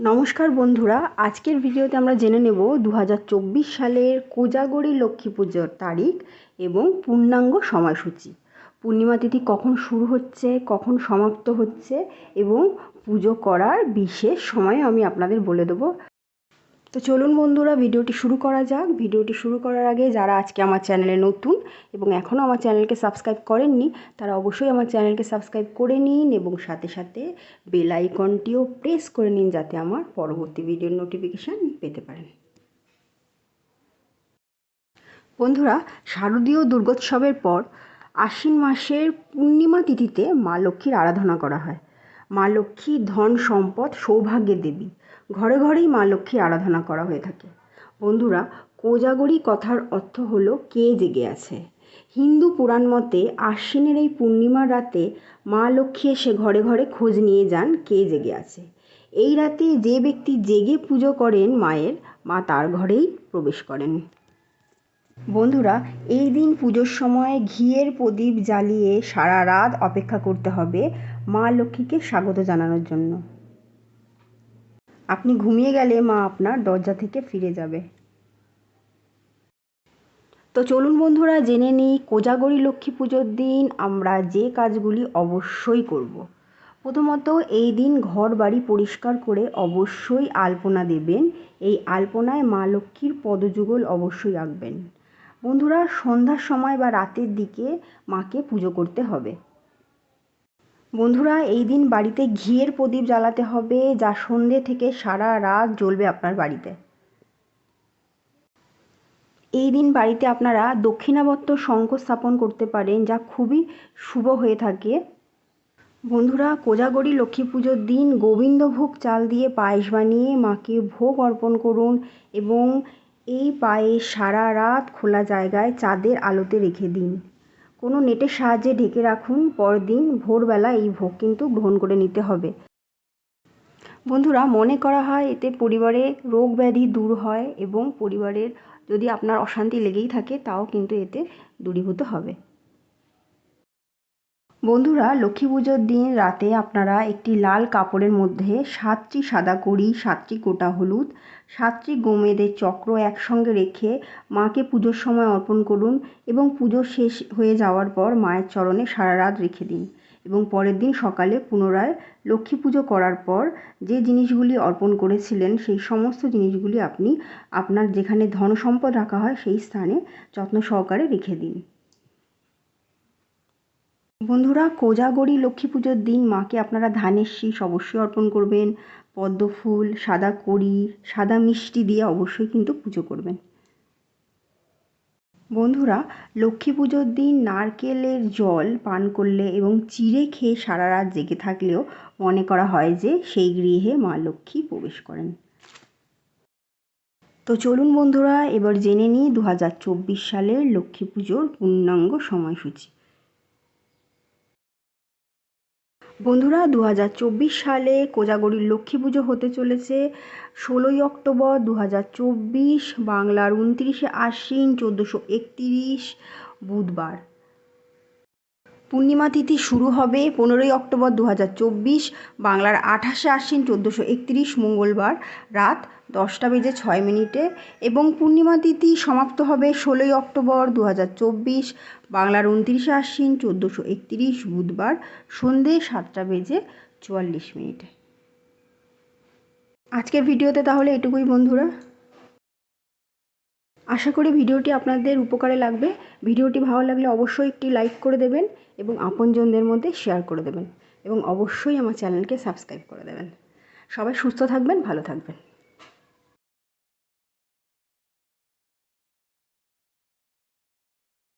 নমস্কার বন্ধুরা, আজকের ভিডিওতে আমরা জেনে নেব দু হাজার চব্বিশ সালের কোজাগরি লক্ষ্মী পুজোর তারিখ এবং পূর্ণাঙ্গ সময়সূচি। পূর্ণিমা তিথি কখন শুরু হচ্ছে, কখন সমাপ্ত হচ্ছে এবং পুজো করার বিশেষ সময় আমি আপনাদের বলে দেবো। তো চলুন বন্ধুরা, ভিডিওটি শুরু করা যাক। ভিডিওটি শুরু করার আগে যারা আজকে আমার চ্যানেলে নতুন এবং এখনও আমার চ্যানেলকে সাবস্ক্রাইব করেননি, তারা অবশ্যই আমার চ্যানেলকে সাবস্ক্রাইব করে নিন এবং সাথে সাথে বেল আইকনটিও প্রেস করে নিন যাতে আমার পরবর্তী ভিডিওর নোটিফিকেশান পেতে পারেন। বন্ধুরা, শারদীয় দুর্গোৎসবের পর আশ্বিন মাসের পূর্ণিমা তিথিতে মা লক্ষ্মীর আরাধনা করা হয়। মা লক্ষ্মী ধন সম্পদ সৌভাগ্যের দেবী। ঘরে ঘরেই মা লক্ষ্মী আরাধনা করা হয়ে থাকে। বন্ধুরা, কোজাগরি কথার অর্থ হলো কে জেগে আছে। হিন্দু পুরাণ মতে আশ্বিনের এই পূর্ণিমার রাতে মা লক্ষ্মী এসে ঘরে ঘরে খোঁজ নিয়ে যান কে জেগে আছে। এই রাতে যে ব্যক্তি জেগে পুজো করেন মায়ের, মা তার ঘরেই প্রবেশ করেন। বন্ধুরা, এই দিন পুজোর সময় ঘিয়ের প্রদীপ জ্বালিয়ে সারা রাত অপেক্ষা করতে হবে মা লক্ষ্মীকে স্বাগত জানানোর জন্য। আপনি ঘুমিয়ে গেলে মা আপনার দরজা থেকে ফিরে যাবে। তো চলুন বন্ধুরা, জেনে নিই কোজাগরি লক্ষ্মী পুজোর দিন আমরা যে কাজগুলি অবশ্যই করব। প্রথমত এই দিন ঘর বাড়ি পরিষ্কার করে অবশ্যই আলপনা দেবেন। এই আলপনায় মা লক্ষ্মীর পদযুগল অবশ্যই আঁকবেন। বন্ধুরা, সন্ধ্যার সময় বা রাতের দিকে মাকে পুজো করতে হবে। বন্ধুরা, এই দিন বাড়িতে ঘিয়ের প্রদীপ জ্বালাতে হবে, যা সন্ধে থেকে সারা রাত জ্বলবে আপনার বাড়িতে। এই দিন বাড়িতে আপনারা দক্ষিণাবর্ত শঙ্খ স্থাপন করতে পারেন, যা খুবই শুভ হয়ে থাকে। বন্ধুরা, কোজাগরি লক্ষ্মী পুজোর দিন গোবিন্দভোগ চাল দিয়ে পায়েস বানিয়ে মাকে ভোগ অর্পণ করুন এবং এই পায়েস সারা রাত খোলা জায়গায় চাঁদের আলোতে রেখে দিন। কোনো নেটের সাহায্যে ঢেকে রাখুন, পরদিন ভোরবেলা এই ভোগ কিন্তু গ্রহণ করে নিতে হবে। বন্ধুরা, মনে করা হয় এতে পরিবারে রোগ ব্যাধি দূর হয় এবং পরিবারের যদি আপনার অশান্তি লেগেই থাকে, তাও কিন্তু এতে দূরীভূত হবে। বন্ধুরা, লক্ষ্মী পুজোর দিন রাতে আপনারা একটি লাল কাপড়ের মধ্যে সাতটি সাদা কড়ি, সাতটি গোটা হলুদ, সাতটি গোমেদের চক্র একসঙ্গে রেখে মাকে পুজোর সময় অর্পণ করুন এবং পুজো শেষ হয়ে যাওয়ার পর মায়ের চরণে সারা রাত রেখে দিন এবং পরের দিন সকালে পুনরায় লক্ষ্মী পুজো করার পর যে জিনিসগুলি অর্পণ করেছিলেন, সেই সমস্ত জিনিসগুলি আপনি আপনার যেখানে ধন সম্পদ রাখা হয় সেই স্থানে যত্ন সহকারে রেখে দিন। বন্ধুরা, কোজাগরি লক্ষ্মী পুজোর দিন মাকে আপনারা ধানের শীষ অবশ্যই অর্পণ করবেন, পদ্ম ফুল, সাদা কড়ি, সাদা মিষ্টি দিয়ে অবশ্যই কিন্তু পুজো করবেন। বন্ধুরা, লক্ষ্মী পুজোর দিন নারকেলের জল পান করলে এবং চিড়ে খেয়ে সারা রাত জেগে থাকলেও মনে করা হয় যে সেই গৃহে মা লক্ষ্মী প্রবেশ করেন। তো চলুন বন্ধুরা, এবার জেনে নিই দু সালের লক্ষ্মী পুজোর পূর্ণাঙ্গ সময়সূচি। বন্ধুরা দু হাজার চব্বিশ সালে কোজাগরীর লক্ষ্মী পুজো হতে চলেছে। ষোলোই অক্টোবর দু হাজার চব্বিশ, বাংলার উনত্রিশে আশ্বিন, চোদ্দোশো একত্রিশ, বুধবার। পূর্ণিমা তিথি শুরু হবে পনেরোই অক্টোবর দু হাজার চব্বিশ, বাংলার আঠাশে আশ্বিন, চোদ্দোশো একত্রিশ, মঙ্গলবার রাত দশটা বেজে ছয় মিনিটে এবং পূর্ণিমা তিথি সমাপ্ত হবে ষোলোই অক্টোবর দু হাজার চব্বিশ। বাংলার উনত্রিশে আশ্বিন চোদ্দোশো একত্রিশ, বুধবার সন্ধে সাতটা বেজে চুয়াল্লিশ মিনিটে। আজকের ভিডিওতে তাহলে এটুকুই বন্ধুরা। আশা করি ভিডিওটি আপনাদের উপকারে লাগবে। ভিডিওটি ভালো লাগলে অবশ্যই একটি লাইক করে দেবেন এবং আপনজনদের মধ্যে শেয়ার করে দেবেন এবং অবশ্যই আমার চ্যানেলকে সাবস্ক্রাইব করে দেবেন। সবাই সুস্থ থাকবেন, ভালো থাকবেন।